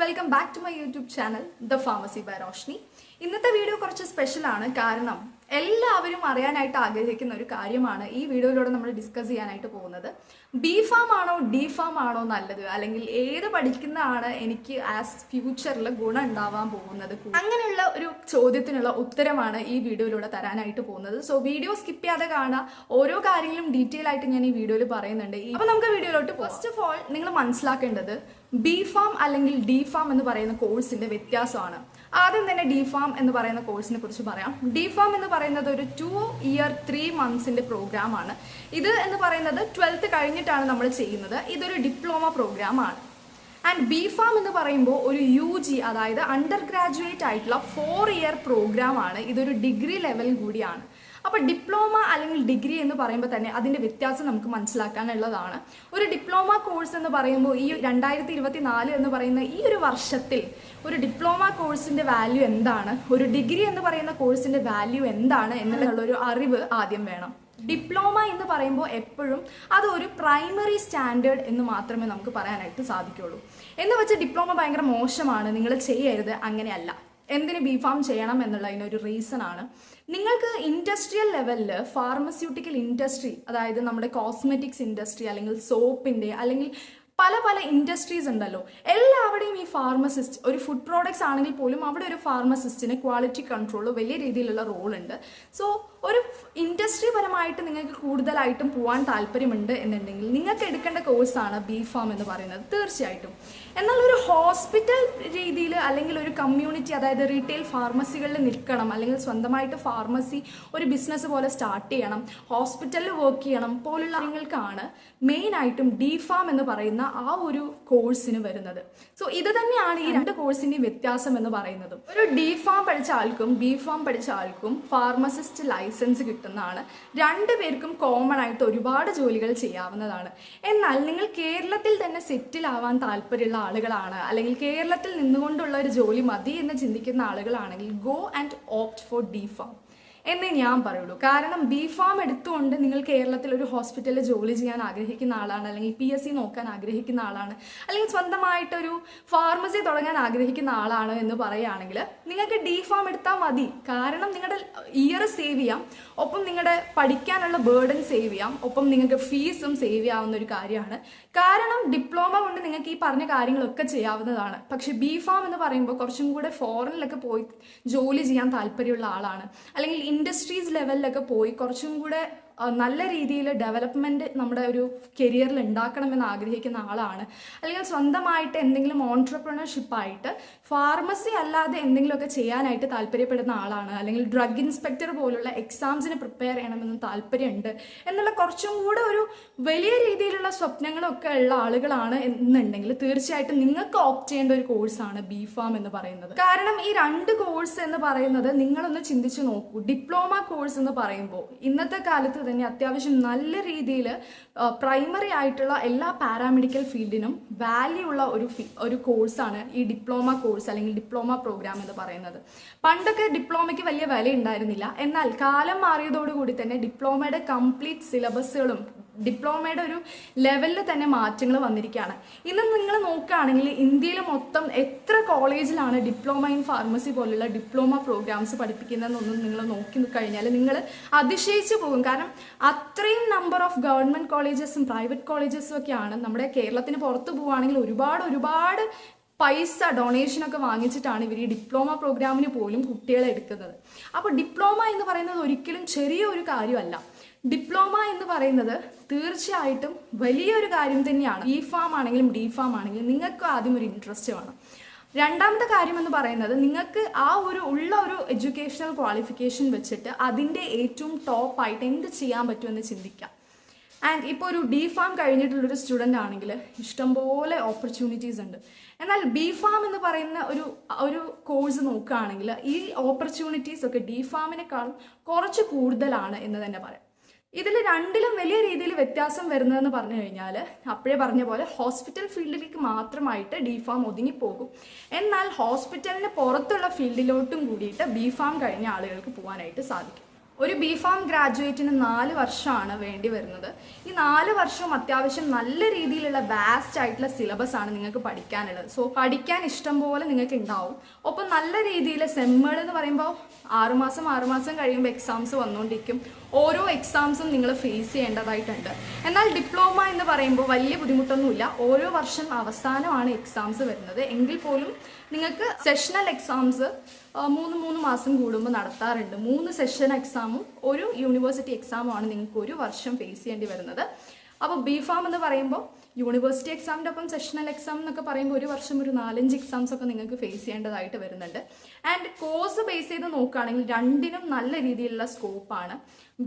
Welcome back to my YouTube channel the pharmacy by Roshni. ഇന്നത്തെ video കുറച്ച് special ആണ്. കാരണം എല്ലാവരും അറിയാനായിട്ട് ആഗ്രഹിക്കുന്ന ഒരു കാര്യമാണ് ഈ വീഡിയോയിലൂടെ നമ്മൾ ഡിസ്കസ് ചെയ്യാനായിട്ട് പോകുന്നത്. ബി ഫാം ആണോ ഡി ഫാം ആണോ നല്ലത്? അല്ലെങ്കിൽ ഏത് പഠിക്കുന്നതാണ് എനിക്ക് ആസ് ഫ്യൂച്ചറിൽ ഗുണം ഉണ്ടാവാൻ പോകുന്നത്? അങ്ങനെയുള്ള ഒരു ചോദ്യത്തിനുള്ള ഉത്തരമാണ് ഈ വീഡിയോയിലൂടെ തരാനായിട്ട് പോകുന്നത്. സോ വീഡിയോ സ്കിപ്പ് ചെയ്യാതെ കാണുക. ഓരോ കാര്യങ്ങളും ഡീറ്റെയിൽ ആയിട്ട് ഞാൻ ഈ വീഡിയോയിൽ പറയുന്നുണ്ട്. അപ്പോൾ നമുക്ക് വീഡിയോയിലോട്ട് ഫസ്റ്റ് ഓഫ് ഓൾ നിങ്ങൾ മനസ്സിലാക്കേണ്ടത് ബി ഫാം അല്ലെങ്കിൽ ഡി ഫാം എന്ന് പറയുന്ന കോഴ്സിന്റെ വ്യത്യാസമാണ്. ആദ്യം തന്നെ ഡി ഫാം എന്ന് പറയുന്ന കോഴ്സിനെ കുറിച്ച് പറയാം. ഡി ഫാം എന്ന് പറയുന്നത് ഒരു ടു ഇയർ ത്രീ മന്ത്സിന്റെ പ്രോഗ്രാം ആണ്. ഇത് എന്ന് പറയുന്നത് ട്വൽത്ത് കഴിഞ്ഞിട്ടാണ് നമ്മൾ ചെയ്യുന്നത്. ഇതൊരു ഡിപ്ലോമ പ്രോഗ്രാം ആണ്. ആൻഡ് ബി ഫാം എന്ന് പറയുമ്പോൾ ഒരു യു ജി അതായത് അണ്ടർ ഗ്രാജുവേറ്റ് ആയിട്ടുള്ള ഫോർ ഇയർ പ്രോഗ്രാം ആണ്. ഇതൊരു ഡിഗ്രി ലെവൽ കൂടിയാണ്. അപ്പോൾ ഡിപ്ലോമ അല്ലെങ്കിൽ ഡിഗ്രി എന്ന് പറയുമ്പോൾ തന്നെ അതിന്റെ വ്യത്യാസം നമുക്ക് മനസ്സിലാക്കാനുള്ളതാണ്. ഒരു ഡിപ്ലോമ കോഴ്സ് എന്ന് പറയുമ്പോൾ ഈ രണ്ടായിരത്തി ഇരുപത്തി നാല് എന്ന് പറയുന്ന ഈ ഒരു വർഷത്തിൽ ഒരു ഡിപ്ലോമ കോഴ്സിന്റെ വാല്യൂ എന്താണ്? ഒരു ഡിഗ്രി എന്ന് പറയുന്ന കോഴ്സിന്റെ വാല്യൂ എന്താണ് എന്നുള്ള ഒരു അറിവ് ആദ്യം വേണം. ഡിപ്ലോമ എന്ന് പറയുമ്പോൾ എപ്പോഴും അത് ഒരു പ്രൈമറി സ്റ്റാൻഡേർഡ് എന്ന് മാത്രമേ നമുക്ക് പറയാനായിട്ട് സാധിക്കുള്ളൂ. എന്ന് വെച്ച് ഡിപ്ലോമ ഭയങ്കര മോശമാണ്. നിങ്ങൾ ചെയ്യരുത്. അങ്ങനെയല്ല. എന്തിന് ബി ഫാം ചെയ്യണം എന്നുള്ള എന്നുള്ളതിനൊരു റീസൺ ആണ്. നിങ്ങൾക്ക് ഇൻഡസ്ട്രിയൽ ലെവലിൽ ഫാർമസ്യൂട്ടിക്കൽ ഇൻഡസ്ട്രി അതായത് നമ്മുടെ കോസ്മെറ്റിക്സ് ഇൻഡസ്ട്രി അല്ലെങ്കിൽ സോപ്പിന്റെ അല്ലെങ്കിൽ പല പല ഇൻഡസ്ട്രീസ് ഉണ്ടല്ലോ. എല്ലാവരുടെയും ഈ ഫാർമസിസ്റ്റ് ഒരു ഫുഡ് പ്രോഡക്ട്സ് ആണെങ്കിൽ പോലും അവിടെ ഒരു ഫാർമസിസ്റ്റിന് ക്വാളിറ്റി കൺട്രോൾ വലിയ രീതിയിലുള്ള റോൾ ഉണ്ട്. സോ ഒരു ഇൻഡസ്ട്രി പരമായിട്ട് നിങ്ങൾക്ക് കൂടുതലായിട്ടും പോകാൻ താല്പര്യമുണ്ട് എന്നുണ്ടെങ്കിൽ നിങ്ങൾക്ക് എടുക്കേണ്ട കോഴ്സാണ് ബി ഫാം എന്ന് പറയുന്നത് തീർച്ചയായിട്ടും. എന്നാൽ ഒരു ഹോസ്പിറ്റൽ രീതിയിൽ അല്ലെങ്കിൽ ഒരു കമ്മ്യൂണിറ്റി അതായത് റീറ്റെയിൽ ഫാർമസികളിൽ നിൽക്കണം അല്ലെങ്കിൽ സ്വന്തമായിട്ട് ഫാർമസി ഒരു ബിസിനസ് പോലെ സ്റ്റാർട്ട് ചെയ്യണം ഹോസ്പിറ്റലിൽ വർക്ക് ചെയ്യണം പോലുള്ള കാര്യങ്ങൾക്കാണ് മെയിനായിട്ടും ഡി ഫാം എന്ന് പറയുന്ന ആ ഒരു കോഴ്സിന് വരുന്നത്. സോ ഇത് തന്നെയാണ് ഈ രണ്ട് കോഴ്സിന്റെയും വ്യത്യാസം എന്ന് പറയുന്നത്. ഒരു ഡി ഫാം പഠിച്ച ആൾക്കും ബി ഫാം പഠിച്ച ആൾക്കും ഫാർമസിസ്റ്റ് ലൈസൻസ് കിട്ടുന്നതാണ്. രണ്ടുപേർക്കും കോമൺ ആയിട്ട് ഒരുപാട് ജോലികൾ ചെയ്യാവുന്നതാണ്. എന്നാൽ നിങ്ങൾ കേരളത്തിൽ തന്നെ സെറ്റിൽ ആവാൻ താല്പര്യമുള്ള ആളുകളാണ് അല്ലെങ്കിൽ കേരളത്തിൽ നിന്നുകൊണ്ടുള്ള ഒരു ജോലി മതി എന്ന് ചിന്തിക്കുന്ന ആളുകളാണെങ്കിൽ go and opt for D pharm എന്നേ ഞാൻ പറയുള്ളൂ. കാരണം ബി ഫാം എടുത്തുകൊണ്ട് നിങ്ങൾ കേരളത്തിൽ ഒരു ഹോസ്പിറ്റലിൽ ജോലി ചെയ്യാൻ ആഗ്രഹിക്കുന്ന ആളാണ് അല്ലെങ്കിൽ പി എസ് സി നോക്കാൻ ആഗ്രഹിക്കുന്ന ആളാണ് അല്ലെങ്കിൽ സ്വന്തമായിട്ടൊരു ഫാർമസി തുടങ്ങാൻ ആഗ്രഹിക്കുന്ന ആളാണ് എന്ന് പറയുകയാണെങ്കിൽ നിങ്ങൾക്ക് ഡി ഫാം എടുത്താൽ മതി. കാരണം നിങ്ങളുടെ ഇയർ സേവ് ചെയ്യാം ഒപ്പം നിങ്ങളുടെ പഠിക്കാനുള്ള ബേർഡൻ സേവ് ചെയ്യാം ഒപ്പം നിങ്ങൾക്ക് ഫീസും സേവ് ചെയ്യാവുന്ന ഒരു കാര്യമാണ്. കാരണം ഡിപ്ലോമ കൊണ്ട് നിങ്ങൾക്ക് ഈ പറഞ്ഞ കാര്യങ്ങളൊക്കെ ചെയ്യാവുന്നതാണ്. പക്ഷെ ബി ഫാം എന്ന് പറയുമ്പോൾ കുറച്ചും കൂടെ ഫോറിനിലൊക്കെ പോയി ജോലി ചെയ്യാൻ താല്പര്യമുള്ള ആളാണ്. അല്ലെങ്കിൽ ഇൻഡസ്ട്രീസ് ലെവലിലൊക്കെ പോയി കുറച്ചും കൂടെ നല്ല രീതിയിൽ ഡെവലപ്മെന്റ് നമ്മുടെ ഒരു കരിയറിൽ ഉണ്ടാക്കണമെന്ന് ആഗ്രഹിക്കുന്ന ആളാണ്. അല്ലെങ്കിൽ സ്വന്തമായിട്ട് എന്തെങ്കിലും ഓൺട്രപ്രണർഷിപ്പായിട്ട് ഫാർമസി അല്ലാതെ എന്തെങ്കിലുമൊക്കെ ചെയ്യാനായിട്ട് താല്പര്യപ്പെടുന്ന ആളാണ്. അല്ലെങ്കിൽ ഡ്രഗ് ഇൻസ്പെക്ടർ പോലുള്ള എക്സാംസിന് പ്രിപ്പയർ ചെയ്യണമെന്ന് താല്പര്യമുണ്ട്. എന്നുള്ള കുറച്ചും കൂടെ ഒരു വലിയ രീതിയിലുള്ള സ്വപ്നങ്ങളൊക്കെ ഉള്ള ആളുകളാണ് എന്നുണ്ടെങ്കിൽ തീർച്ചയായിട്ടും നിങ്ങൾക്ക് ഓപ്റ്റ് ചെയ്യേണ്ട ഒരു കോഴ്സാണ് ബി ഫാം എന്ന് പറയുന്നത്. കാരണം ഈ രണ്ട് കോഴ്സ് എന്ന് പറയുന്നത് നിങ്ങളൊന്ന് ചിന്തിച്ചു നോക്കൂ. ഡിപ്ലോമ കോഴ്സ് എന്ന് പറയുമ്പോൾ ഇന്നത്തെ കാലത്ത് തന്നെ അത്യാവശ്യം നല്ല രീതിയിൽ പ്രൈമറി ആയിട്ടുള്ള എല്ലാ പാരാമെഡിക്കൽ ഫീൽഡിനും വാല്യൂ ഉള്ള ഒരു ഒരു കോഴ്സാണ് ഈ ഡിപ്ലോമ കോഴ്സ് അല്ലെങ്കിൽ ഡിപ്ലോമ പ്രോഗ്രാം എന്ന് പറയുന്നത്. പണ്ടൊക്കെ ഡിപ്ലോമയ്ക്ക് വലിയ വില ഉണ്ടായിരുന്നില്ല എന്നാൽ കാലം മാറിയതോടുകൂടി തന്നെ ഡിപ്ലോമയുടെ കംപ്ലീറ്റ് സിലബസുകളും ഡിപ്ലോമയുടെ ഒരു ലെവലിൽ തന്നെ മാറ്റങ്ങൾ വന്നിരിക്കുകയാണ്. ഇന്ന് നിങ്ങൾ നോക്കുകയാണെങ്കിൽ ഇന്ത്യയിൽ മൊത്തം എത്ര കോളേജിലാണ് ഡിപ്ലോമ ഇൻ ഫാർമസി പോലുള്ള ഡിപ്ലോമ പ്രോഗ്രാംസ് പഠിപ്പിക്കുന്നതെന്നൊന്നും നിങ്ങൾ നോക്കി കഴിഞ്ഞാൽ നിങ്ങൾ അതിശയിച്ചു പോകും. കാരണം അത്രയും നമ്പർ ഓഫ് ഗവൺമെന്റ് കോളേജസും പ്രൈവറ്റ് കോളേജസും ഒക്കെയാണ് നമ്മുടെ കേരളത്തിന് പുറത്ത് പോവുകയാണെങ്കിൽ ഒരുപാട് ഒരുപാട് പൈസ ഡൊണേഷനൊക്കെ വാങ്ങിച്ചിട്ടാണ് ഇവർ ഈ ഡിപ്ലോമ പ്രോഗ്രാമിന് പോലും കുട്ടികളെ എടുക്കുന്നത്. അപ്പോൾ ഡിപ്ലോമ എന്ന് പറയുന്നത് ഒരിക്കലും ചെറിയ ഒരു കാര്യമല്ല. ഡിപ്ലോമ എന്ന് പറയുന്നത് തീർച്ചയായിട്ടും വലിയൊരു കാര്യം തന്നെയാണ്. ഈ ഫാം ആണെങ്കിലും ഡി ഫാം ആണെങ്കിലും നിങ്ങൾക്ക് ആദ്യം ഒരു ഇൻട്രസ്റ്റ് വേണം. രണ്ടാമത്തെ കാര്യം എന്ന് പറയുന്നത് നിങ്ങൾക്ക് ആ ഒരു ഉള്ള ഒരു എഡ്യൂക്കേഷണൽ ക്വാളിഫിക്കേഷൻ വെച്ചിട്ട് അതിന്റെ ഏറ്റവും ടോപ്പായിട്ട് എന്ത് ചെയ്യാൻ പറ്റുമെന്ന് ചിന്തിക്കാം. ആൻഡ് ഇപ്പോൾ ഒരു ഡി ഫാം കഴിഞ്ഞിട്ടുള്ളൊരു സ്റ്റുഡന്റ് ആണെങ്കിൽ ഇഷ്ടംപോലെ ഓപ്പർച്യൂണിറ്റീസ് ഉണ്ട്. എന്നാൽ ബി ഫാം എന്ന് പറയുന്ന ഒരു ഒരു കോഴ്സ് നോക്കുകയാണെങ്കിൽ ഈ ഓപ്പർച്യൂണിറ്റീസ് ഒക്കെ ഡി ഫാമിനേക്കാളും കുറച്ച് കൂടുതലാണ് എന്ന് തന്നെ പറയാം. ഇതിൽ രണ്ടിലും വലിയ രീതിയിൽ വ്യത്യാസം വരുന്നതെന്ന് പറഞ്ഞു കഴിഞ്ഞാൽ അപ്പോഴേ പറഞ്ഞ പോലെ ഹോസ്പിറ്റൽ ഫീൽഡിലേക്ക് മാത്രമായിട്ട് ഡി ഫാം ഒതുങ്ങിപ്പോകും. എന്നാൽ ഹോസ്പിറ്റലിന് പുറത്തുള്ള ഫീൽഡിലോട്ടും കൂടിയിട്ട് ബി ഫാം കഴിഞ്ഞ ആളുകൾക്ക് പോകാനായിട്ട് സാധിക്കും. ഒരു ബി ഫാം ഗ്രാജുവേറ്റിന് നാല് വർഷമാണ് വേണ്ടി വരുന്നത്. ഈ നാല് വർഷവും അത്യാവശ്യം നല്ല രീതിയിലുള്ള വാസ്റ്റ് ആയിട്ടുള്ള സിലബസ് ആണ് നിങ്ങൾക്ക് പഠിക്കാനുള്ളത്. സോ പഠിക്കാൻ ഇഷ്ടം പോലെ നിങ്ങൾക്ക് ഉണ്ടാവും ഒപ്പം നല്ല രീതിയിൽ സെമ്മുകൾ എന്ന് പറയുമ്പോൾ ആറുമാസം ആറുമാസം കഴിയുമ്പോൾ എക്സാംസ് വന്നുകൊണ്ടിരിക്കും ഓരോ എക്സാംസും നിങ്ങൾ ഫേസ് ചെയ്യേണ്ടതായിട്ടുണ്ട്. എന്നാൽ ഡിപ്ലോമ എന്ന് പറയുമ്പോൾ വലിയ ബുദ്ധിമുട്ടൊന്നുമില്ല. ഓരോ വർഷം അവസാനമാണ് എക്സാംസ് വരുന്നത്. എങ്കിൽ പോലും നിങ്ങൾക്ക് സെഷണൽ എക്സാംസ് മൂന്ന് മൂന്ന് മാസം കൂടുമ്പോൾ നടത്താറുണ്ട്. മൂന്ന് സെഷൻ എക്സാമും ഒരു യൂണിവേഴ്സിറ്റി എക്സാമുമാണ് നിങ്ങൾക്ക് ഒരു വർഷം ഫേസ് ചെയ്യേണ്ടി വരുന്നത്. അപ്പോൾ ബി ഫാം എന്ന് പറയുമ്പോൾ യൂണിവേഴ്സിറ്റി എക്സാമിന്റെ ഒപ്പം സെഷണൽ എക്സാം എന്നൊക്കെ പറയുമ്പോൾ ഒരു വർഷം ഒരു നാലഞ്ച് എക്സാംസ് ഒക്കെ നിങ്ങൾക്ക് ഫേസ് ചെയ്യേണ്ടതായിട്ട് വരുന്നുണ്ട്. ആൻഡ് കോഴ്സ് ബേസ് ചെയ്ത് നോക്കുകയാണെങ്കിൽ രണ്ടിനും നല്ല രീതിയിലുള്ള സ്കോപ്പാണ്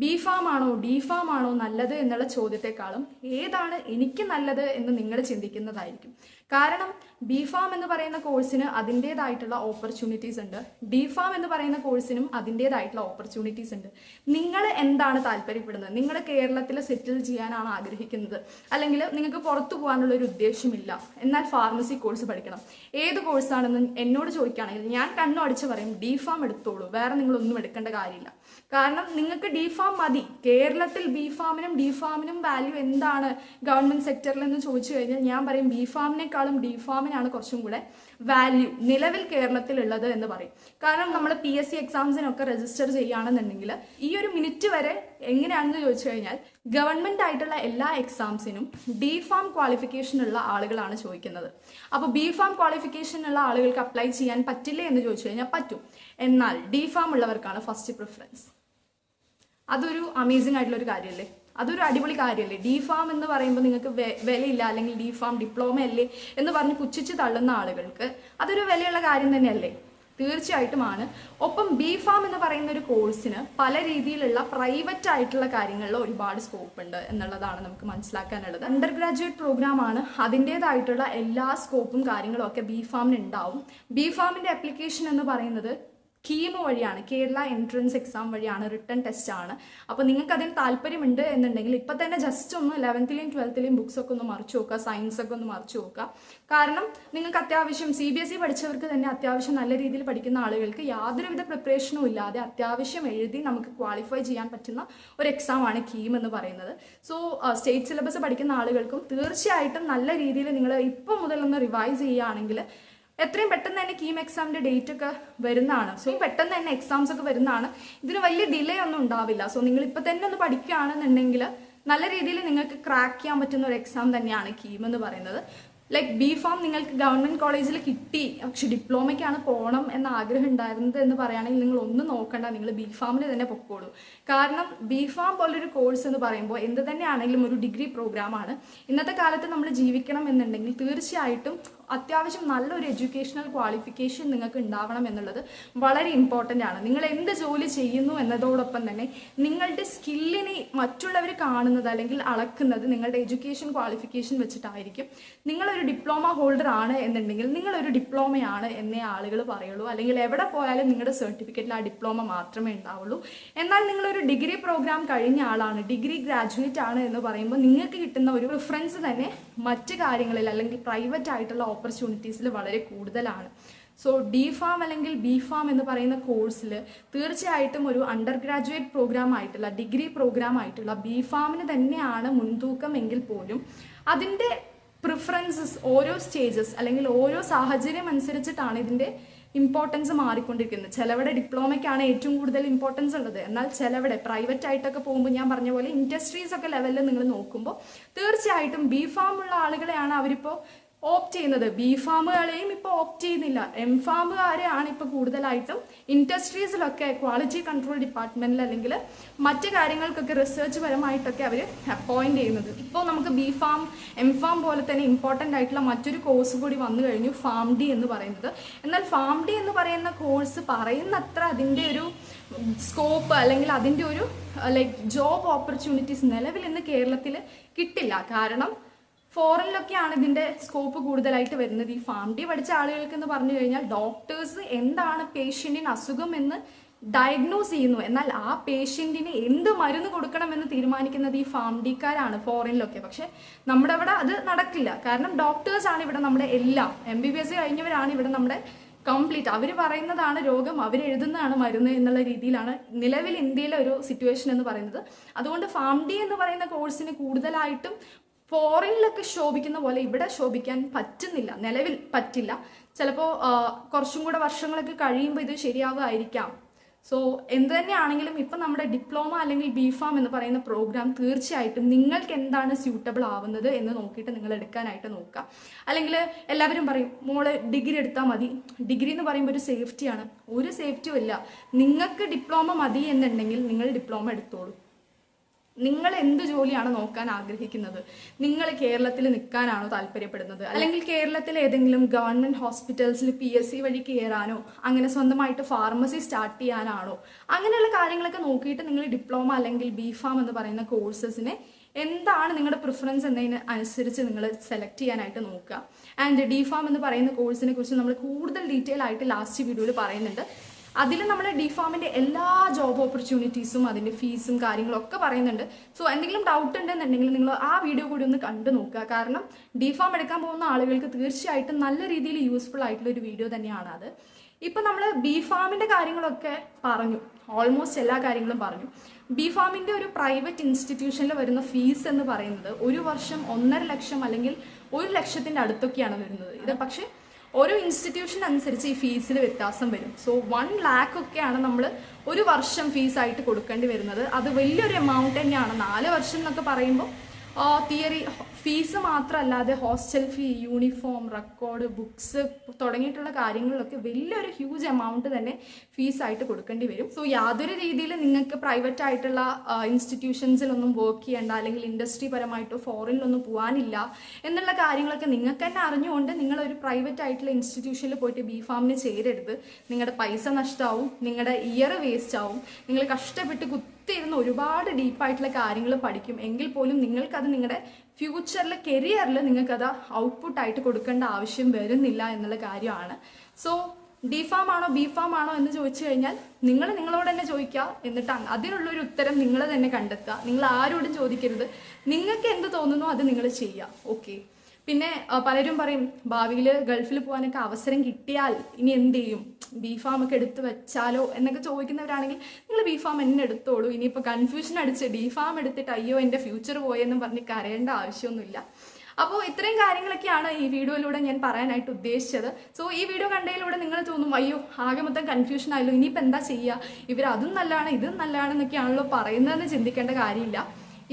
ബി ഫാം ആണോ ഡി ഫാം ആണോ നല്ലത് എന്നുള്ള ചോദ്യത്തെക്കാളും ഏതാണ് എനിക്ക് നല്ലത് എന്ന് നിങ്ങൾ ചിന്തിക്കുന്നതായിരിക്കും. കാരണം ബി ഫാം എന്ന് പറയുന്ന കോഴ്സിന് അതിന്റേതായിട്ടുള്ള ഓപ്പർച്യൂണിറ്റീസ് ഉണ്ട്. ഡി ഫാം എന്ന് പറയുന്ന കോഴ്സിനും അതിന്റേതായിട്ടുള്ള ഓപ്പർച്യൂണിറ്റീസ് ഉണ്ട്. നിങ്ങൾ എന്താണ് താല്പര്യപ്പെടുന്നത്? നിങ്ങൾ കേരളത്തിൽ സെറ്റിൽ ചെയ്യാനാണ് ആഗ്രഹിക്കുന്നത്. അല്ലെങ്കിൽ നിങ്ങൾക്ക് പുറത്തു പോകാനുള്ള ഒരു ഉദ്ദേശമില്ല. എന്നാൽ ഫാർമസി കോഴ്സ് പഠിക്കണം. ഏത് കോഴ്സാണെന്ന് എന്നോട് ചോദിക്കുകയാണെങ്കിൽ ഞാൻ കണ്ണടിച്ച് പറയും ഡി ഫാം എടുത്തോളൂ. വേറെ നിങ്ങളൊന്നും എടുക്കേണ്ട കാര്യമില്ല. കാരണം നിങ്ങൾക്ക് ഡി ഫാം മതി. കേരളത്തിൽ ബി ഫാമിനും ഡി ഫാമിനും വാല്യൂ എന്താണ് ഗവൺമെന്റ് സെക്ടറിൽ എന്ന് ചോദിച്ചു കഴിഞ്ഞാൽ ഞാൻ പറയും ബി ഫാമിനേക്കാളും ഡി കുറച്ചും കൂടെ വാല്യൂ നിലവിൽ കേരളത്തിലുള്ളത് എന്ന് പറയും. കാരണം നമ്മൾ പി എസ് സി എക്സാംസിനൊക്കെ രജിസ്റ്റർ ചെയ്യുകയാണെന്നുണ്ടെങ്കിൽ ഈ ഒരു മിനിറ്റ് വരെ എങ്ങനെയാണെന്ന് ചോദിച്ചു കഴിഞ്ഞാൽ ഗവൺമെന്റ് ആയിട്ടുള്ള എല്ലാ എക്സാംസിനും ഡി ഫാം ക്വാളിഫിക്കേഷൻ ഉള്ള ആളുകളാണ് ചോദിക്കുന്നത്. അപ്പോൾ ബി ഫാം ക്വാളിഫിക്കേഷൻ ഉള്ള ആളുകൾക്ക് അപ്ലൈ ചെയ്യാൻ പറ്റില്ലേ എന്ന് ചോദിച്ചു കഴിഞ്ഞാൽ പറ്റും. എന്നാൽ ഡി ഫാം ഉള്ളവർക്കാണ് ഫസ്റ്റ് പ്രിഫറൻസ് അതൊരു അമേസിംഗ് ആയിട്ടുള്ള ഒരു കാര്യമല്ലേ അതൊരു അടിപൊളി കാര്യമല്ലേ ഡി ഫാം എന്ന് പറയുമ്പോൾ നിങ്ങൾക്ക് വിലയില്ല അല്ലെങ്കിൽ ഡി ഫാം ഡിപ്ലോമ അല്ലേ എന്ന് പറഞ്ഞ് പുച്ഛിച്ച് തള്ളുന്ന ആളുകൾക്ക് അതൊരു വിലയുള്ള കാര്യം തന്നെയല്ലേ? തീർച്ചയായിട്ടുമാണ്. ഒപ്പം ബി ഫാം എന്ന് പറയുന്ന ഒരു കോഴ്സിന് പല രീതിയിലുള്ള പ്രൈവറ്റ് ആയിട്ടുള്ള കാര്യങ്ങളിൽ ഒരുപാട് സ്കോപ്പ് ഉണ്ട് എന്നുള്ളതാണ് നമുക്ക് മനസ്സിലാക്കാനുള്ളത്. അണ്ടർ ഗ്രാജുവേറ്റ് പ്രോഗ്രാം ആണ്. അതിന്റെതായിട്ടുള്ള എല്ലാ സ്കോപ്പും കാര്യങ്ങളും ഒക്കെ ബി ഫാമിന് ഉണ്ടാവും. ബി ഫാമിന്റെ അപ്ലിക്കേഷൻ എന്ന് പറയുന്നത് കീമ് വഴിയാണ് കേരള എൻട്രൻസ് എക്സാം വഴിയാണ് റിട്ടേൺ ടെസ്റ്റ് ആണ്. അപ്പോൾ നിങ്ങൾക്ക് അതിന് താല്പര്യമുണ്ട് എന്നുണ്ടെങ്കിൽ ഇപ്പം തന്നെ ജസ്റ്റ് ഒന്ന് ലെവൻത്തിലെയും ട്വൽത്തിലെയും ബുക്സ് ഒക്കെ ഒന്ന് മറിച്ച് നോക്കുക സയൻസ് ഒക്കെ ഒന്ന് മറിച്ച് നോക്കുക. കാരണം നിങ്ങൾക്ക് അത്യാവശ്യം സി ബി എസ് ഇ പഠിച്ചവർക്ക് തന്നെ അത്യാവശ്യം നല്ല രീതിയിൽ പഠിക്കുന്ന ആളുകൾക്ക് യാതൊരുവിധ പ്രിപ്പറേഷനും ഇല്ലാതെ അത്യാവശ്യം എഴുതി നമുക്ക് ക്വാളിഫൈ ചെയ്യാൻ പറ്റുന്ന ഒരു എക്സാം ആണ് കീം എന്ന് പറയുന്നത്. സോ സ്റ്റേറ്റ് സിലബസ് പഠിക്കുന്ന ആളുകൾക്കും തീർച്ചയായിട്ടും നല്ല രീതിയിൽ നിങ്ങൾ ഇപ്പം മുതൽ ഒന്ന് റിവൈസ് ചെയ്യുകയാണെങ്കിൽ എത്രയും പെട്ടെന്ന് തന്നെ കീം എക്സാമിന്റെ ഡേറ്റ് ഒക്കെ വരുന്നതാണ്. സോ പെട്ടെന്ന് തന്നെ എക്സാംസ് ഒക്കെ വരുന്നതാണ്. ഇതിന് വലിയ ഡിലേ ഒന്നും ഉണ്ടാവില്ല. സോ നിങ്ങൾ ഇപ്പൊ തന്നെ ഒന്ന് പഠിക്കുകയാണെന്നുണ്ടെങ്കിൽ നല്ല രീതിയിൽ നിങ്ങൾക്ക് ക്രാക്ക് ചെയ്യാൻ പറ്റുന്ന ഒരു എക്സാം തന്നെയാണ് കീം എന്ന് പറയുന്നത്. ലൈക്ക് ബി ഫോം നിങ്ങൾക്ക് ഗവൺമെന്റ് കോളേജിൽ കിട്ടി. പക്ഷെ ഡിപ്ലോമയ്ക്കാണ് പോകണം എന്ന ആഗ്രഹം ഉണ്ടായിരുന്നത് എന്ന് പറയുകയാണെങ്കിൽ നിങ്ങൾ ഒന്നും നോക്കണ്ട. നിങ്ങൾ ബി ഫാമിന് തന്നെ പൊക്കോളൂ. കാരണം ബി ഫാം പോലൊരു കോഴ്സ് എന്ന് പറയുമ്പോൾ എന്ത് തന്നെയാണെങ്കിലും ഒരു ഡിഗ്രി പ്രോഗ്രാമാണ് ഇന്നത്തെ കാലത്ത് നമ്മൾ ജീവിക്കണം എന്നുണ്ടെങ്കിൽ തീർച്ചയായിട്ടും അത്യാവശ്യം നല്ലൊരു എഡ്യൂക്കേഷണൽ ക്വാളിഫിക്കേഷൻ നിങ്ങൾക്ക് ഉണ്ടാവണം എന്നുള്ളത് വളരെ ഇമ്പോർട്ടന്റ് ആണ്. നിങ്ങൾ എന്ത് ജോലി ചെയ്യുന്നു എന്നതോടൊപ്പം തന്നെ നിങ്ങളുടെ സ്കില്ലിനെ മറ്റുള്ളവർ കാണുന്നത് അല്ലെങ്കിൽ അളക്കുന്നത് നിങ്ങളുടെ എഡ്യൂക്കേഷൻ ക്വാളിഫിക്കേഷൻ വെച്ചിട്ടായിരിക്കും. നിങ്ങളൊരു ഡിപ്ലോമ ഹോൾഡർ ആണ് എന്നുണ്ടെങ്കിൽ നിങ്ങളൊരു ഡിപ്ലോമയാണ് എന്നേ ആളുകൾ പറയുള്ളൂ. അല്ലെങ്കിൽ എവിടെ പോയാലും നിങ്ങളുടെ സർട്ടിഫിക്കറ്റിൽ ആ ഡിപ്ലോമ മാത്രമേ ഉണ്ടാവുള്ളൂ. എന്നാൽ നിങ്ങളൊരു ഡിഗ്രി പ്രോഗ്രാം കഴിഞ്ഞ ആളാണ് ഡിഗ്രി ഗ്രാജുവേറ്റ് ആണ് എന്ന് പറയുമ്പോൾ നിങ്ങൾക്ക് കിട്ടുന്ന ഒരു പ്രിഫറൻസ് തന്നെ മറ്റ് കാര്യങ്ങളിൽ അല്ലെങ്കിൽ പ്രൈവറ്റ് ആയിട്ടുള്ള ഓപ്പർച്യൂണിറ്റീസിൽ വളരെ കൂടുതലാണ്. സോ ഡി ഫാം അല്ലെങ്കിൽ ബി ഫാം എന്ന് പറയുന്ന കോഴ്സിൽ തീർച്ചയായിട്ടും ഒരു അണ്ടർ ഗ്രാജുവേറ്റ് പ്രോഗ്രാം ആയിട്ടുള്ള ഡിഗ്രി പ്രോഗ്രാം ആയിട്ടുള്ള ബി ഫാമിന് തന്നെയാണ് മുൻതൂക്കം എങ്കിൽ പോലും അതിന്റെ പ്രിഫറൻസസ് ഓരോ സ്റ്റേജസ് അല്ലെങ്കിൽ ഓരോ സാഹചര്യം അനുസരിച്ചിട്ടാണ് ഇതിന്റെ ഇമ്പോർട്ടൻസ് മാറിക്കൊണ്ടിരിക്കുന്നത്. ചിലവിടെ ഡിപ്ലോമയ്ക്കാണ് ഏറ്റവും കൂടുതൽ ഇമ്പോർട്ടൻസ് ഉള്ളത്. എന്നാൽ ചിലവിടെ പ്രൈവറ്റ് ആയിട്ടൊക്കെ പോകുമ്പോൾ ഞാൻ പറഞ്ഞ പോലെ ഇൻഡസ്ട്രീസ് ഒക്കെ ലെവലിൽ നിങ്ങൾ നോക്കുമ്പോൾ തീർച്ചയായിട്ടും ബി ഫാം ഉള്ള ആളുകളെയാണ് അവരിപ്പോൾ ഓപ്റ്റ് ചെയ്യുന്നത്. ബി ഫാമുകളെയും ഇപ്പോൾ ഓപ്റ്റ് ചെയ്യുന്നില്ല. എം ഫാമുകാരെയാണ് ഇപ്പോൾ കൂടുതലായിട്ടും ഇൻഡസ്ട്രീസിലൊക്കെ ക്വാളിറ്റി കൺട്രോൾ ഡിപ്പാർട്ട്മെന്റിൽ അല്ലെങ്കിൽ മറ്റ് കാര്യങ്ങൾക്കൊക്കെ റിസർച്ച് പരമായിട്ടൊക്കെ അവർ അപ്പോയിന്റ് ചെയ്യുന്നത്. ഇപ്പോൾ നമുക്ക് ബി ഫാം എം ഫാം പോലെ തന്നെ ഇമ്പോർട്ടന്റ് ആയിട്ടുള്ള മറ്റൊരു കോഴ്സ് കൂടി വന്നു കഴിഞ്ഞു ഫാം ഡി എന്ന് പറയുന്നത്. എന്നാൽ ഫാം ഡി എന്ന് പറയുന്ന കോഴ്സ് പറയുന്നത്ര അതിന്റെ ഒരു സ്കോപ്പ് അല്ലെങ്കിൽ അതിന്റെ ഒരു ലൈക്ക് ജോബ് ഓപ്പർച്യൂണിറ്റീസ് നിലവിൽ ഇന്ന് കേരളത്തിൽ കിട്ടില്ല. കാരണം ഫോറിനിലൊക്കെയാണ് ഇതിന്റെ സ്കോപ്പ് കൂടുതലായിട്ട് വരുന്നത്. ഈ ഫാം ഡി പഠിച്ച ആളുകൾക്ക് എന്ന് പറഞ്ഞു കഴിഞ്ഞാൽ ഡോക്ടേഴ്സ് എന്താണ് പേഷ്യന്റിന് അസുഖം എന്ന് ഡയഗ്നോസ് ചെയ്യുന്നു. എന്നാൽ ആ പേഷ്യന്റിന് എന്ത് മരുന്ന് കൊടുക്കണമെന്ന് തീരുമാനിക്കുന്നത് ഈ ഫാം ഡിക്കാരാണ് ഫോറിനിലൊക്കെ പക്ഷെ നമ്മുടെ അവിടെ അത് നടക്കില്ല. കാരണം ഡോക്ടേഴ്സ് ആണ് ഇവിടെ നമ്മുടെ എല്ലാം. എം ബി ബി എസ് കഴിഞ്ഞവരാണ് ഇവിടെ നമ്മുടെ കംപ്ലീറ്റ് അവർ പറയുന്നതാണ് രോഗം അവരെഴുതുന്നതാണ് മരുന്ന് എന്നുള്ള രീതിയിലാണ് നിലവിൽ ഇന്ത്യയിലെ ഒരു സിറ്റുവേഷൻ എന്ന് പറയുന്നത്. അതുകൊണ്ട് ഫാം ഡി എന്ന് പറയുന്ന കോഴ്സിന് കൂടുതലായിട്ടും ഫോറിനിലൊക്കെ ശോഭിക്കുന്ന പോലെ ഇവിടെ ശോഭിക്കാൻ പറ്റുന്നില്ല. നിലവിൽ പറ്റില്ല. ചിലപ്പോൾ കുറച്ചും കൂടെ വർഷങ്ങളൊക്കെ കഴിയുമ്പോൾ ഇത് ശരിയാവുമായിരിക്കാം. സോ എന്ത് തന്നെയാണെങ്കിലും ഇപ്പം നമ്മുടെ ഡിപ്ലോമ അല്ലെങ്കിൽ ബി ഫാം എന്ന് പറയുന്ന പ്രോഗ്രാം തീർച്ചയായിട്ടും നിങ്ങൾക്ക് എന്താണ് സ്യൂട്ടബിൾ ആവുന്നത് എന്ന് നോക്കിയിട്ട് നിങ്ങൾ എടുക്കാനായിട്ട് നോക്കുക. അല്ലെങ്കിൽ എല്ലാവരും പറയും മോൾ ഡിഗ്രി എടുത്താൽ മതി. ഡിഗ്രി എന്ന് പറയുമ്പോൾ ഒരു സേഫ്റ്റിയാണ്. ഒരു സേഫ്റ്റിയും ഇല്ല. നിങ്ങൾക്ക് ഡിപ്ലോമ മതി എന്നുണ്ടെങ്കിൽ നിങ്ങൾ ഡിപ്ലോമ എടുത്തോളൂ. നിങ്ങൾ എന്ത് ജോലിയാണ് നോക്കാൻ ആഗ്രഹിക്കുന്നത്? നിങ്ങൾ കേരളത്തിൽ നിൽക്കാനാണോ താല്പര്യപ്പെടുന്നത്? അല്ലെങ്കിൽ കേരളത്തിലെ ഏതെങ്കിലും ഗവൺമെന്റ് ഹോസ്പിറ്റൽസിൽ പി എസ് സി വഴി കയറാനോ അങ്ങനെ സ്വന്തമായിട്ട് ഫാർമസി സ്റ്റാർട്ട് ചെയ്യാനാണോ? അങ്ങനെയുള്ള കാര്യങ്ങളൊക്കെ നോക്കിയിട്ട് നിങ്ങൾ ഡിപ്ലോമ അല്ലെങ്കിൽ ബി ഫാം എന്ന് പറയുന്ന കോഴ്സസിനെ എന്താണ് നിങ്ങളുടെ പ്രിഫറൻസ് എന്നതിന് അനുസരിച്ച് നിങ്ങൾ സെലക്ട് ചെയ്യാനായിട്ട് നോക്കുക. ആൻഡ് ഡി ഫാം എന്ന് പറയുന്ന കോഴ്സിനെ കുറിച്ച് നമ്മൾ കൂടുതൽ ഡീറ്റെയിൽ ആയിട്ട് ലാസ്റ്റ് വീഡിയോയിൽ പറയുന്നുണ്ട്. അതിൽ നമ്മൾ ഡിഫാമിന്റെ എല്ലാ ജോബ് ഓപ്പർച്യൂണിറ്റീസും അതിന്റെ ഫീസും കാര്യങ്ങളും ഒക്കെ പറയുന്നുണ്ട്. സോ എന്തെങ്കിലും ഡൗട്ട് ഉണ്ടെന്നുണ്ടെങ്കിൽ നിങ്ങൾ ആ വീഡിയോ കൂടി ഒന്ന് കണ്ടു നോക്കുക. കാരണം ഡിഫാം എടുക്കാൻ പോകുന്ന ആളുകൾക്ക് തീർച്ചയായിട്ടും നല്ല രീതിയിൽ യൂസ്ഫുൾ ആയിട്ടുള്ള ഒരു വീഡിയോ തന്നെയാണ് അത്. ഇപ്പം നമ്മൾ ബി ഫാമിന്റെ കാര്യങ്ങളൊക്കെ പറഞ്ഞു. ഓൾമോസ്റ്റ് എല്ലാ കാര്യങ്ങളും പറഞ്ഞു. ബി ഫാമിന്റെ ഒരു പ്രൈവറ്റ് ഇൻസ്റ്റിറ്റ്യൂഷനിൽ വരുന്ന ഫീസ് എന്ന് പറയുന്നത് ഒരു വർഷം ഒന്നര ലക്ഷം അല്ലെങ്കിൽ ഒരു ലക്ഷത്തിന്റെ അടുത്തൊക്കെയാണ് വരുന്നത്. ഇത് പക്ഷേ ഓരോ ഇൻസ്റ്റിറ്റ്യൂഷൻ അനുസരിച്ച് ഈ ഫീസിൽ വ്യത്യാസം വരും. സോ വൺ ലാക്ക് ഒക്കെയാണ് നമ്മൾ ഒരു വർഷം ഫീസായിട്ട് കൊടുക്കേണ്ടി വരുന്നത്. അത് വലിയൊരു എമൗണ്ട് തന്നെയാണ്. നാല് വർഷം എന്നൊക്കെ പറയുമ്പോൾ തിയറി ഫീസ് മാത്രമല്ലാതെ hostel fee uniform record books തുടങ്ങിയിട്ടുള്ള കാര്യങ്ങളിലൊക്കെ വലിയൊരു ഹ്യൂജ് എമൗണ്ട് തന്നെ ഫീസായിട്ട് കൊടുക്കേണ്ടി വരും. സോ യാതൊരു രീതിയിൽ നിങ്ങൾക്ക് പ്രൈവറ്റ് ആയിട്ടുള്ള ഇൻസ്റ്റിറ്റ്യൂഷൻസിലൊന്നും വർക്ക് ചെയ്യേണ്ട അല്ലെങ്കിൽ ഇൻഡസ്ട്രി പരമായിട്ടോ ഫോറിനിലൊന്നും പോകാനില്ല എന്നുള്ള കാര്യങ്ങളൊക്കെ നിങ്ങൾക്ക് തന്നെ അറിഞ്ഞുകൊണ്ട് നിങ്ങളൊരു പ്രൈവറ്റ് ആയിട്ടുള്ള ഇൻസ്റ്റിറ്റ്യൂഷനിൽ പോയിട്ട് ബി ഫാമിന് ചേരരുത്. നിങ്ങളുടെ പൈസ നഷ്ടമാവും നിങ്ങളുടെ ഇയർ വേസ്റ്റ് ആവും. നിങ്ങൾ കഷ്ടപ്പെട്ട് കുത്തിയിരുന്ന് ഒരുപാട് ഡീപ്പായിട്ടുള്ള കാര്യങ്ങൾ പഠിക്കും. എങ്കിൽ പോലും നിങ്ങൾക്കത് നിങ്ങളുടെ ഫ്യൂച്ചറിൽ കരിയറിൽ നിങ്ങൾക്കത് ഔട്ട്പുട്ട് ആയിട്ട് കൊടുക്കേണ്ട ആവശ്യം വരുന്നില്ല എന്നുള്ള കാര്യമാണ്. സോ ഡി ഫാം ആണോ ബി ഫാം ആണോ എന്ന് ചോദിച്ചു കഴിഞ്ഞാൽ നിങ്ങൾ നിങ്ങളോട് തന്നെ ചോദിക്കുക. എന്നിട്ട് അതിനുള്ളൊരു ഉത്തരം നിങ്ങൾ തന്നെ കണ്ടെത്തുക. നിങ്ങൾ ആരോടും ചോദിക്കരുത്. നിങ്ങൾക്ക് എന്ത് തോന്നുന്നു അത് നിങ്ങൾ ചെയ്യുക. ഓക്കെ പിന്നെ പലരും പറയും ഭാവിയിൽ ഗൾഫിൽ പോകാനൊക്കെ അവസരം കിട്ടിയാൽ ഇനി എന്ത് ചെയ്യും? ബി ഫാം ഒക്കെ എടുത്ത് വെച്ചാലോ? എന്നൊക്കെ ചോദിക്കുന്നവരാണെങ്കിൽ നിങ്ങൾ ബി ഫാം എന്നെ എടുത്തോളൂ. ഇനിയിപ്പോൾ കൺഫ്യൂഷൻ അടിച്ച് ബി ഫാം എടുത്തിട്ട് അയ്യോ എന്റെ ഫ്യൂച്ചർ പോയെന്നും പറഞ്ഞ് കരയേണ്ട ആവശ്യമൊന്നുമില്ല. അപ്പോൾ ഇത്രയും കാര്യങ്ങളൊക്കെയാണ് ഈ വീഡിയോയിലൂടെ ഞാൻ പറയാനായിട്ട് ഉദ്ദേശിച്ചത്. സോ ഈ വീഡിയോ കണ്ടതിലൂടെ നിങ്ങൾ തോന്നും അയ്യോ ആകെ മൊത്തം കൺഫ്യൂഷൻ ആയല്ലോ. ഇനിയിപ്പോൾ എന്താ ചെയ്യുക ഇവർ അതും നല്ലതാണ് ഇതും നല്ലതാണെന്നൊക്കെയാണല്ലോ പറയുന്നതെന്ന് ചിന്തിക്കേണ്ട കാര്യമില്ല.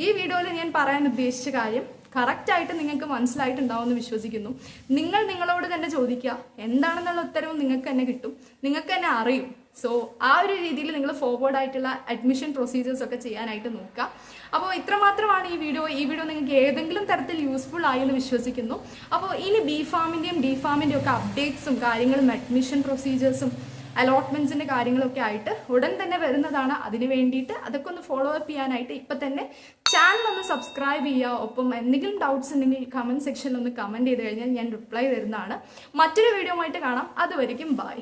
ഈ വീഡിയോയിൽ ഞാൻ പറയാൻ ഉദ്ദേശിച്ച കാര്യം കറക്റ്റ് ആയിട്ട് നിങ്ങൾക്ക് മനസ്സിലായിട്ടുണ്ടാവുമെന്ന് വിശ്വസിക്കുന്നു. നിങ്ങൾ നിങ്ങളോട് തന്നെ ചോദിക്കുക എന്താണെന്നുള്ള ഉത്തരവും നിങ്ങൾക്ക് തന്നെ കിട്ടും. നിങ്ങൾക്ക് തന്നെ അറിയും. സോ ആ ഒരു രീതിയിൽ നിങ്ങൾ ഫോർവേഡ് ആയിട്ടുള്ള അഡ്മിഷൻ പ്രൊസീജിയേഴ്സ് ഒക്കെ ചെയ്യാനായിട്ട് നോക്കുക. അപ്പോൾ ഇത്രമാത്രമാണ് ഈ വീഡിയോ ഈ വീഡിയോ നിങ്ങൾക്ക് ഏതെങ്കിലും തരത്തിൽ യൂസ്ഫുൾ ആയി എന്ന് വിശ്വസിക്കുന്നു. അപ്പോൾ ഇനി ബി ഫാമിന്റെയും ഡി ഫാമിന്റെയും ഒക്കെ അപ്ഡേറ്റ്സും കാര്യങ്ങളും അഡ്മിഷൻ പ്രൊസീജിയേഴ്സും അലോട്ട്മെന്റ്സിന്റെ കാര്യങ്ങളൊക്കെ ആയിട്ട് ഉടൻ തന്നെ വരുന്നതാണ് അതിന് വേണ്ടിയിട്ട്. അതൊക്കെ ഒന്ന് ഫോളോ അപ്പ് ചെയ്യാനായിട്ട് ഇപ്പൊ തന്നെ ചാനൽ ഒന്ന് സബ്സ്ക്രൈബ് ചെയ്യുക. ഒപ്പം എന്തെങ്കിലും ഡൗട്ട്സ് ഉണ്ടെങ്കിൽ കമന്റ് സെക്ഷനിൽ ഒന്ന് കമന്റ് ചെയ്ത് കഴിഞ്ഞാൽ ഞാൻ റിപ്ലൈ തരുന്നതാണ്. മറ്റൊരു വീഡിയോ ആയിട്ട് കാണാം. അതുവരെയും ബൈ